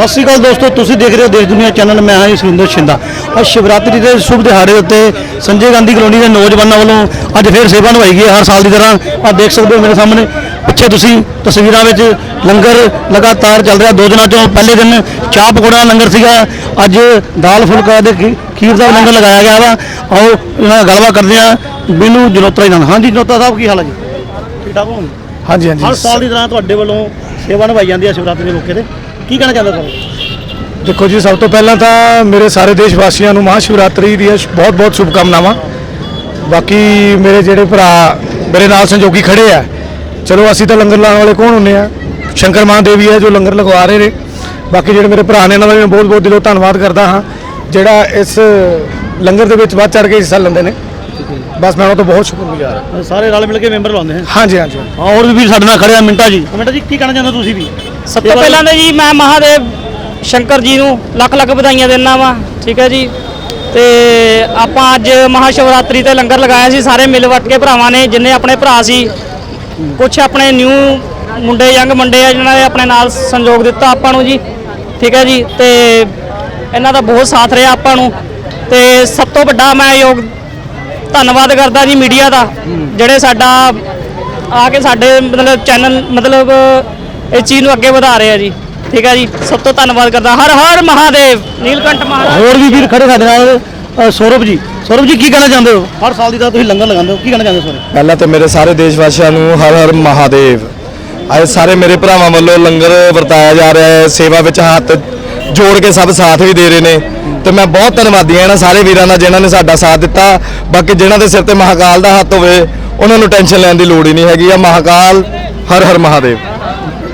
ਸਤਿ ਸ਼੍ਰੀ ਅਕਾਲ ਦੋਸਤੋ ਤੁਸੀਂ ਦੇਖ ਰਹੇ ਹੋ ਦੇਸ਼ ਦੁਨੀਆ ਚੈਨਲ ਮੈਂ ਹਾਂ ਸੁਰਿੰਦਰ ਸ਼ਿੰਦਾ। ਅੱਜ ਸ਼ਿਵਰਾਤਰੀ ਦੇ ਸ਼ੁਭ ਦਿਹਾੜੇ ਉੱਤੇ ਸੰਜੇ ਗਾਂਧੀ ਕਲੋਨੀ ਦੇ ਨੌਜਵਾਨਾਂ ਵੱਲੋਂ ਅੱਜ ਫੇਰ ਸੇਵਾ ਨਿਭਾਈ ਗਈ ਹੈ ਹਰ ਸਾਲ ਦੀ ਤਰ੍ਹਾਂ। ਆਹ ਦੇਖ ਸਕਦੇ ਹੋ ਮੇਰੇ ਸਾਹਮਣੇ ਪਿੱਛੇ ਤੁਸੀਂ ਤਸਵੀਰਾਂ ਵਿੱਚ ਲੰਗਰ ਲਗਾਤਾਰ ਚੱਲ ਰਿਹਾ। ਦੋ ਦਿਨਾਂ ਤੋਂ ਪਹਿਲੇ ਦਿਨ ਚਾਹ ਪਕੌੜਾ ਦਾ ਲੰਗਰ ਸੀਗਾ। ਅੱਜ ਦਾਲ ਫੁਲਕਾ ਦੇ ਖੀਰ ਦਾ ਲੰਗਰ ਲਗਾਇਆ ਗਿਆ ਵਾ। ਆਓ ਇਹਨਾਂ ਨਾਲ ਗੱਲਬਾਤ ਕਰਦੇ ਹਾਂ। ਬੀਨੂ ਜਨੋਤਰਾ ਜੀ ਨਾਲ। ਹਾਂਜੀ ਜਨੋਤਰਾ ਸਾਹਿਬ ਕੀ ਹਾਲ ਹੈ ਜੀ? ਠੀਕ ਠਾਕ ਹੋ? ਹਾਂਜੀ ਹਾਂਜੀ। ਹਰ ਸਾਲ ਦੀ ਤਰ੍ਹਾਂ ਤੁਹਾਡੇ ਵੱਲੋਂ ਸੇਵਾ ਨਿਭਾਈ ਜਾਂਦੀ ਹੈ ਸ਼ਿਵਰਾਤਰੀ ਦੇ ਮੌਕੇ ਤੇ। ਕੀ ਕਹਿਣਾ ਚਾਹੁੰਦੇ ਸਰ ਦੇਖੋ ਜੀ ਸਭ ਤੋਂ ਪਹਿਲਾਂ ਤਾਂ ਮੇਰੇ ਸਾਰੇ ਦੇਸ਼ ਵਾਸੀਆਂ ਨੂੰ ਮਹਾਸ਼ਿਵਰਾਤਰੀ ਦੀਆਂ ਬਹੁਤ ਬਹੁਤ ਸ਼ੁਭਕਾਮਨਾਵਾਂ। ਬਾਕੀ ਮੇਰੇ ਜਿਹੜੇ ਭਰਾ ਮੇਰੇ ਨਾਲ ਸੰਜੋਗੀ ਖੜੇ ਆ ਚਲੋ ਅਸੀਂ ਤਾਂ ਲੰਗਰ ਲਾਉਣ ਵਾਲੇ ਕੌਣ ਹੁੰਨੇ ਆ? ਸ਼ੰਕਰ ਮਹਾਦੇਵੀ ਹੈ ਜੋ ਲੰਗਰ ਲਗਵਾ ਰਹੇ ਨੇ। ਬਾਕੀ ਜਿਹੜੇ ਮੇਰੇ ਭਰਾ ਨੇ ਇਹਨਾਂ ਦਾ ਵੀ ਮੈਂ ਬਹੁਤ ਬਹੁਤ ਦਿਲੋਂ ਧੰਨਵਾਦ ਕਰਦਾ ਹਾਂ। ਜਿਹੜਾ ਇਸ ਲੰਗਰ ਦੇ ਵਿੱਚ ਵੱਧ ਚੜ ਕੇ ਹਿੱਸਾ ਲੈਂਦੇ ਨੇ। ਬਸ ਮੈਂ ਉਹਨਾਂ ਤੋਂ ਬਹੁਤ ਸ਼ੁਕਰਗੁਜ਼ਾਰ ਹਾਂ। ਸਾਰੇ ਰਲ ਮਿਲ ਕੇ ਮੈਂਬਰ ਲਾਉਂਦੇ ਹਨ ਹਾਂਜੀ ਹਾਂਜੀ। ਹਾਂ ਹੋਰ ਵੀ ਵੀਰ ਸਾਡੇ ਨਾਲ ਖੜੇ ਆ ਮਿੰਟਾ ਜੀ। ਮਿੰਟਾ ਜੀ ਕੀ ਕਹਿਣਾ ਚਾਹੁੰਦੇ ਤੁਸੀਂ ਵੀ? ਸਭ ਤੋਂ ਪਹਿਲਾਂ ਤਾਂ ਜੀ ਮੈਂ ਮਹਾਦੇਵ ਸ਼ੰਕਰ ਜੀ ਨੂੰ ਲੱਖ ਲੱਖ ਵਧਾਈਆਂ ਦਿੰਦਾ ਵਾਂ ਠੀਕ ਹੈ ਜੀ। ਤੇ ਆਪਾਂ ਅੱਜ ਮਹਾਸ਼ਿਵਰਾਤਰੀ ਤੇ ਲੰਗਰ ਲਗਾਇਆ ਸੀ ਸਾਰੇ ਮਿਲ ਵਟ ਕੇ ਭਰਾਵਾਂ ਨੇ ਜਿੰਨੇ ਆਪਣੇ ਭਰਾ ਸੀ ਕੁਝ ਆਪਣੇ ਨਿਊ ਮੁੰਡੇ ਯੰਗ ਮੁੰਡੇ ਆ ਜਿਨ੍ਹਾਂ ਨੇ ਆਪਣੇ ਨਾਲ ਸੰਯੋਗ ਦਿੱਤਾ ਆਪਾਂ ਨੂੰ ਜੀ ਠੀਕ ਹੈ ਜੀ। ਤੇ ਇਹਨਾਂ ਦਾ ਬਹੁਤ ਸਾਥ ਰਿਹਾ ਆਪਾਂ ਨੂੰ। ਤੇ ਸਭ ਤੋਂ ਵੱਡਾ ਮੈਂ ਯੋਗ ਧੰਨਵਾਦ ਕਰਦਾ ਜੀ ਮੀਡੀਆ ਦਾ ਜਿਹੜੇ ਸਾਡਾ ਆ ਕੇ ਸਾਡੇ ਮਤਲਬ ਚੈਨਲ ਮਤਲਬ ਇਸ ਚੀਜ਼ ਨੂੰ ਅੱਗੇ ਵਧਾ ਰਹੇ ਆ ਜੀ। ਠੀਕ ਹੈ ਜੀ। ਸਭ ਤੋਂ ਧੰਨਵਾਦ ਕਰਦਾ ਹਰ ਹਰ ਮਹਾਦੇਵ ਨੀਲਕੰਠ ਮਹਾਰਾਜ। ਹੋਰ ਵੀ ਵੀਰ ਖੜੇ ਸਾਡੇ ਨਾਲ ਅ, ਸੌਰਵ ਜੀ। ਸੌਰਵ ਜੀ ਕੀ ਕਹਿਣਾ ਚਾਹੁੰਦੇ ਹੋ? ਹਰ ਸਾਲ ਦੀ ਤਰ੍ਹਾਂ ਤੁਸੀਂ ਲੰਗਰ ਲਗਾਉਂਦੇ ਹੋ। ਕੀ ਕਹਿਣਾ ਚਾਹੁੰਦੇ ਹੋ ਸੌਰਵ ਪਹਿਲਾਂ ਤੇ ਮੇਰੇ ਸਾਰੇ ਦੇਸ਼ ਵਾਸੀਆਂ ਨੂੰ ਹਰ ਹਰ ਮਹਾਦੇਵ। ਅੱਜ ਸਾਰੇ ਮੇਰੇ ਭਰਾਵਾਂ ਵੱਲੋਂ ਲੰਗਰ ਵਰਤਾਇਆ ਜਾ ਰਿਹਾ ਹੈ। ਸੇਵਾ ਵਿੱਚ ਹੱਥ ਜੋੜ ਕੇ ਸਭ ਸਾਥ ਵੀ ਦੇ ਰਹੇ ਨੇ। ਤੇ ਮੈਂ ਬਹੁਤ ਧੰਨਵਾਦੀ ਹਾਂ ਇਹਨਾਂ ਸਾਰੇ ਵੀਰਾਂ ਦਾ ਜਿਨ੍ਹਾਂ ਨੇ ਸਾਡਾ ਸਾਥ ਦਿੱਤਾ। ਬਾਕੀ ਜਿਨ੍ਹਾਂ ਦੇ ਸਿਰ ਤੇ ਮਹਾਕਾਲ ਦਾ ਹੱਥ ਹੋਵੇ ਉਹਨਾਂ ਨੂੰ ਟੈਨਸ਼ਨ ਲੈਣ ਦੀ ਲੋੜ ਹੀ ਨਹੀਂ ਹੈਗੀ। ਆ ਮਹਾਕਾਲ ਹਰ ਹਰ ਮਹਾਦੇਵ।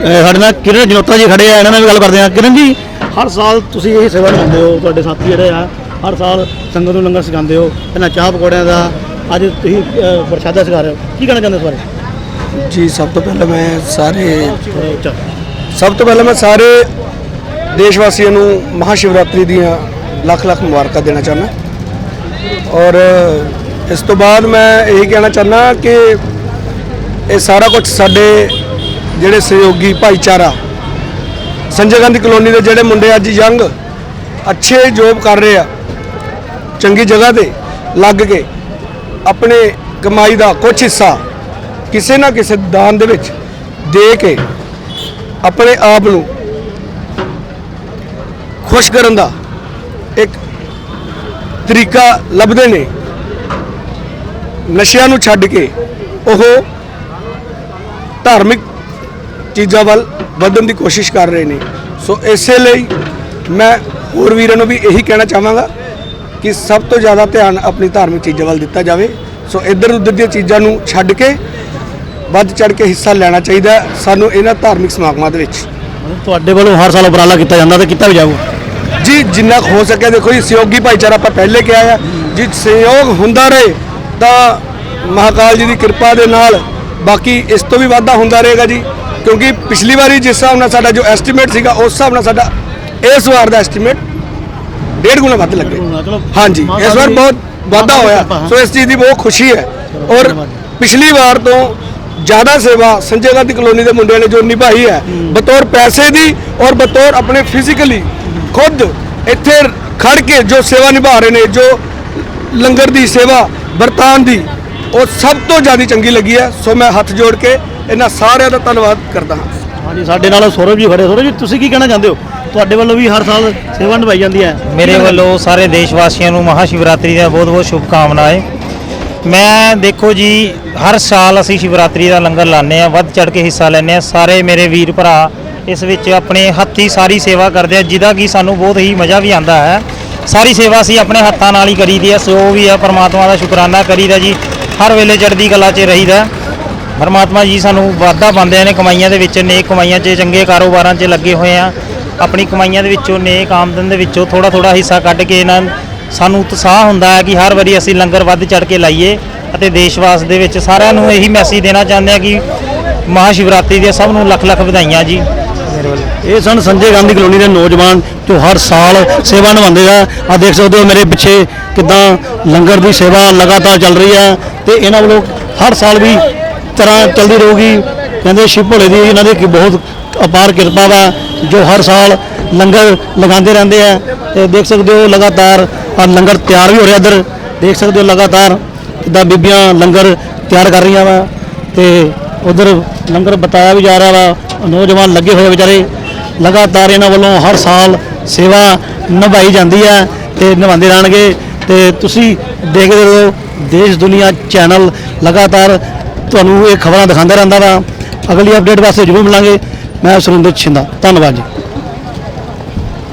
ਸਾਡੇ ਨਾਲ ਕਿਰਨ ਜਨੋਤਰਾ ਜੀ ਖੜੇ ਆ ਇਹਨਾਂ ਨਾਲ ਵੀ ਗੱਲ ਕਰਦੇ ਆ ਕਿਰਨ ਜੀ ਹਰ ਸਾਲ ਤੁਸੀਂ ਇਹ ਸੇਵਾ ਨਿਭਾਉਂਦੇ ਹੋ ਤੁਹਾਡੇ ਸਾਥੀ ਜਿਹੜੇ ਆ ਹਰ ਸਾਲ ਸੰਗਤ ਨੂੰ ਲੰਗਰ ਛਕਾਉਂਦੇ ਹੋ ਪਹਿਲਾਂ ਚਾਹ ਪਕੌੜਿਆਂ ਦਾ ਅੱਜ ਤੁਸੀਂ ਪ੍ਰਸ਼ਾਦਾ ਛਕਾ ਰਹੇ ਹੋ। ਕੀ ਕਹਿਣਾ ਚਾਹੁੰਦੇ ਹੋ ਇਸ ਬਾਰੇ? ਜੀ ਸਭ ਤੋਂ ਪਹਿਲਾਂ ਮੈਂ ਸਾਰੇ। ਸਭ ਤੋਂ ਪਹਿਲਾਂ ਮੈਂ ਸਾਰੇ ਦੇਸ਼ ਵਾਸੀਆਂ ਨੂੰ ਮਹਾਸ਼ਿਵਰਾਤਰੀ ਦੀਆਂ ਲੱਖ ਲੱਖ ਮੁਬਾਰਕਾਂ ਦੇਣਾ ਚਾਹੁੰਦਾ। ਔਰ ਇਸ ਤੋਂ ਬਾਅਦ ਮੈਂ ਇਹੀ ਕਹਿਣਾ ਚਾਹੁੰਦਾ ਕਿ ਇਹ ਸਾਰਾ ਕੁਝ ਸਾਡੇ ਜਿਹੜੇ ਸਹਿਯੋਗੀ ਭਾਈਚਾਰਾ। ਸੰਜੇ ਗਾਂਧੀ ਕਲੋਨੀ ਦੇ ਜਿਹੜੇ ਮੁੰਡੇ ਅੱਜ ਯੰਗ, ਅੱਛੇ ਜੋਬ ਕਰ ਰਹੇ ਆ, ਚੰਗੀ ਜਗ੍ਹਾ ਤੇ ਲੱਗ ਕੇ ਆਪਣੇ ਕਮਾਈ ਦਾ ਕੁਝ ਹਿੱਸਾ ਕਿਸੇ ਨਾ ਕਿਸੇ ਦਾਨ ਦੇ ਵਿੱਚ ਦੇ ਕੇ ਆਪਣੇ ਆਪ ਨੂੰ ਖੁਸ਼ ਕਰਨ ਦਾ ਇੱਕ ਤਰੀਕਾ ਲੱਭਦੇ ਨੇ। ਨਸ਼ਿਆਂ ਨੂੰ ਛੱਡ ਕੇ ਉਹ ਧਾਰਮਿਕ ਚੀਜ਼ਾਂ ਵੱਲ ਵਧਣ ਦੀ ਕੋਸ਼ਿਸ਼ ਕਰ ਰਹੇ ਨੇ। ਸੋ ਇਸੇ ਲਈ ਮੈਂ ਹੋਰ ਵੀਰਾਂ ਨੂੰ ਵੀ ਇਹੀ ਕਹਿਣਾ ਚਾਹਾਂਗਾ ਕਿ ਸਭ ਤੋਂ ਜ਼ਿਆਦਾ ਧਿਆਨ ਆਪਣੀ ਧਾਰਮਿਕ ਚੀਜ਼ਾਂ ਵੱਲ ਦਿੱਤਾ ਜਾਵੇ। ਸੋ ਇੱਧਰ ਉੱਧਰ ਦੀਆਂ ਚੀਜ਼ਾਂ ਨੂੰ ਛੱਡ ਕੇ ਵੱਧ ਚੜ ਕੇ ਹਿੱਸਾ ਲੈਣਾ ਚਾਹੀਦਾ ਸਾਨੂੰ ਇਹਨਾਂ ਧਾਰਮਿਕ ਸਮਾਗਮਾਂ ਦੇ ਵਿੱਚ। ਤੁਹਾਡੇ ਵੱਲੋਂ ਹਰ ਸਾਲ ਉਪਰਾਲਾ ਕੀਤਾ ਜਾਂਦਾ ਤੇ ਕੀਤਾ ਵੀ ਜਾਊਗਾ? ਜੀ ਜਿੰਨਾ ਹੋ ਸਕੇ ਦੇਖੋ ਜੀ ਸਹਿਯੋਗੀ ਭਾਈਚਾਰਾ ਆਪਾਂ ਪਹਿਲੇ ਕਿਹਾ ਆ ਜੀ ਸਹਿਯੋਗ ਹੁੰਦਾ ਰਹੇ ਤਾਂ ਮਹਾਕਾਲ ਜੀ ਦੀ ਕਿਰਪਾ ਦੇ ਨਾਲ ਬਾਕੀ ਇਸ ਤੋਂ ਵੀ ਵਾਧਾ ਹੁੰਦਾ ਰਹੇਗਾ ਜੀ। ਕਿਉਂਕਿ ਪਿਛਲੀ ਵਾਰੀ ਜਿਸ ਹਿਸਾਬ ਨਾਲ ਸਾਡਾ ਜੋ ਐਸਟੀਮੇਟ ਸੀਗਾ ਉਸ ਹਿਸਾਬ ਨਾਲ ਸਾਡਾ ਇਸ ਵਾਰ ਦਾ ਐਸਟੀਮੇਟ ਡੇਢ ਗੁਣਾ ਵੱਧ ਲੱਗੇ। ਹਾਂਜੀ ਇਸ ਵਾਰ ਬਹੁਤ ਵਾਧਾ ਹੋਇਆ। ਸੋ ਇਸ ਚੀਜ਼ ਦੀ ਬਹੁਤ ਖੁਸ਼ੀ ਹੈ। ਔਰ ਪਿਛਲੀ ਵਾਰ ਤੋਂ ਜ਼ਿਆਦਾ ਸੇਵਾ ਸੰਜੇ ਗਾਂਧੀ ਕਲੋਨੀ ਦੇ ਮੁੰਡਿਆਂ ਨੇ ਜੋ ਨਿਭਾਈ ਹੈ ਬਤੌਰ ਪੈਸੇ ਦੀ ਔਰ ਬਤੌਰ ਆਪਣੇ ਫਿਜ਼ੀਕਲੀ ਖੁਦ ਇੱਥੇ ਖੜ ਕੇ ਜੋ ਸੇਵਾ ਨਿਭਾ ਰਹੇ ਨੇ ਜੋ ਲੰਗਰ ਦੀ ਸੇਵਾ ਵਰਤਾਨ ਦੀ ਉਹ ਸਭ ਤੋਂ ਜ਼ਿਆਦਾ ਚੰਗੀ ਲੱਗੀ ਹੈ। ਸੋ ਮੈਂ ਹੱਥ ਜੋੜ ਕੇ ਇਹਨਾਂ ਸਾਰਿਆਂ ਦਾ ਧੰਨਵਾਦ ਕਰਦਾ ਹਾਂ। ਹਾਂਜੀ ਸਾਡੇ ਨਾਲ ਸੌਰਵ ਜੀ ਖੜੇ। ਸੌਰਵ ਜੀ ਤੁਸੀਂ ਕੀ ਕਹਿਣਾ ਚਾਹੁੰਦੇ ਹੋ? ਤੁਹਾਡੇ ਵੱਲੋਂ ਵੀ ਹਰ ਸਾਲ ਸੇਵਾ ਨਿਭਾਈ ਜਾਂਦੀ ਹੈ। ਮੇਰੇ ਵੱਲੋਂ ਸਾਰੇ ਦੇਸ਼ ਵਾਸੀਆਂ ਨੂੰ ਮਹਾ ਸ਼ਿਵਰਾਤਰੀ ਦੀਆਂ ਬਹੁਤ-ਬਹੁਤ ਸ਼ੁਭਕਾਮਨਾਵਾਂ ਮੈਂ ਦੇਖੋ ਜੀ ਹਰ ਸਾਲ ਅਸੀਂ ਸ਼ਿਵਰਾਤਰੀ ਦਾ ਲੰਗਰ ਲਾਉਂਦੇ ਆ ਵੱਧ ਚੜ ਕੇ ਹਿੱਸਾ ਲੈਂਦੇ ਆ ਸਾਰੇ ਮੇਰੇ ਵੀਰ ਭਰਾ ਇਸ ਵਿੱਚ ਆਪਣੇ ਹੱਥੀ ਸਾਰੀ ਸੇਵਾ ਕਰਦੇ ਆ ਜਿਹਦਾ ਕਿ ਸਾਨੂੰ ਬਹੁਤ ਹੀ ਮਜ਼ਾ ਵੀ ਆਉਂਦਾ ਹੈ। ਸਾਰੀ ਸੇਵਾ ਅਸੀਂ ਆਪਣੇ ਹੱਥਾਂ ਨਾਲ ਹੀ ਕਰੀਦੀ ਹੈ ਸੋ ਵੀ ਹੈ ਪਰਮਾਤਮਾ ਦਾ ਸ਼ੁਕਰਾਨਾ ਕਰੀਦਾ ਜੀ। ਹਰ ਵੇਲੇ ਚੜ੍ਹਦੀ ਕਲਾ 'ਚ ਰਹੀਦਾ। ਪਰਮਾਤਮਾ ਜੀ ਸਾਨੂੰ ਵਾਧਾ ਪਾਉਂਦੇ ਨੇ, ਕਮਾਈਆਂ ਦੇ ਵਿੱਚ ਨੇਕ ਕਮਾਈਆਂ 'ਚ ਚੰਗੇ ਕਾਰੋਬਾਰਾਂ 'ਚ ਲੱਗੇ ਹੋਏ ਆ, ਆਪਣੀ ਕਮਾਈਆਂ ਦੇ ਵਿੱਚੋਂ ਨੇਕ, ਆਮਦਨ ਦੇ ਵਿੱਚੋਂ ਥੋੜਾ ਥੋੜਾ ਹਿੱਸਾ ਕੱਢ ਕੇ ਇਹਨਾਂ ਸਾਨੂੰ ਉਤਸ਼ਾਹ ਹੁੰਦਾ ਹੈ ਕਿ ਹਰ ਵਾਰੀ ਅਸੀਂ ਲੰਗਰ ਵੱਧ ਚੜ ਕੇ ਲਾਈਏ ਅਤੇ ਦੇਸ਼ਵਾਸ ਦੇ ਵਿੱਚ ਸਾਰਿਆਂ ਨੂੰ ਇਹੀ ਮੈਸੇਜ ਦੇਣਾ ਚਾਹੁੰਦੇ ਆ ਕਿ ਮਹਾ ਸ਼ਿਵਰਾਤਰੀ ਦੀਆਂ ਸਭ ਨੂੰ ਲੱਖ ਲੱਖ ਵਧਾਈਆਂ ਜੀ। ਇਹ ਸਨ ਸੰਜੇ ਗਾਂਧੀ ਕਲੋਨੀ ਦੇ ਨੌਜਵਾਨ, ਜੋ ਹਰ ਸਾਲ ਸੇਵਾ ਨਿਭਾਉਂਦੇ ਆ। ਆ ਦੇਖ ਸਕਦੇ ਹੋ ਮੇਰੇ ਪਿੱਛੇ ਕਿਦਾਂ ਲੰਗਰ ਦੀ ਸੇਵਾ ਲਗਾਤਾਰ ਚੱਲ ਰਹੀ ਹੈ ਤੇ ਇਹਨਾਂ ਵੱਲੋਂ ਹਰ ਸਾਲ ਵੀ ਤਰ੍ਹਾਂ ਚੱਲਦੀ ਰਹੂਗੀ। ਕਹਿੰਦੇ ਸ਼ਿਵ ਭੋਲੇ ਦੀ ਇਹਨਾਂ ਦੀ ਕੀ ਬਹੁਤ ਅਪਾਰ ਕਿਰਪਾ ਵਾ, ਜੋ ਹਰ ਸਾਲ ਲੰਗਰ ਲਗਾਉਂਦੇ ਰਹਿੰਦੇ ਆ। ਤੇ ਦੇਖ ਸਕਦੇ ਹੋ ਲਗਾਤਾਰ ਲੰਗਰ ਤਿਆਰ ਵੀ ਹੋ ਰਿਹਾ ਇੱਧਰ। ਦੇਖ ਸਕਦੇ ਹੋ ਲਗਾਤਾਰ ਕਿੱਦਾਂ ਬੀਬੀਆਂ ਲੰਗਰ ਤਿਆਰ ਕਰ ਰਹੀਆਂ ਵਾ। ਤੇ ਉਧਰ ਲੰਗਰ ਬਤਾਇਆ ਵੀ ਜਾ ਰਿਹਾ ਵਾ, ਨੌਜਵਾਨ ਲੱਗੇ ਹੋਏ ਵਿਚਾਰੇ। ਲਗਾਤਾਰ ਇਹਨਾਂ ਵੱਲੋਂ ਹਰ ਸਾਲ ਸੇਵਾ ਨਿਭਾਈ ਜਾਂਦੀ ਹੈ ਤੇ ਨਿਭਾਉਂਦੇ ਰਹਿਣਗੇ। ਤੇ ਤੁਸੀਂ ਦੇਖਦੇ ਰਹੋ, ਦੇਸ਼ ਦੁਨੀਆ ਚੈਨਲ ਲਗਾਤਾਰ ਤੁਹਾਨੂੰ ਇਹ ਖਬਰਾਂ ਦਿਖਾਉਂਦਾ ਰਹਿੰਦਾ ਵਾ। ਅਗਲੀ ਅਪਡੇਟ ਵਾਸਤੇ ਜ਼ਰੂਰ ਮਿਲਾਂਗੇ। ਮੈਂ ਸੁਰਿੰਦਰ ਛਿੰਦਾ। ਧੰਨਵਾਦ ਜੀ।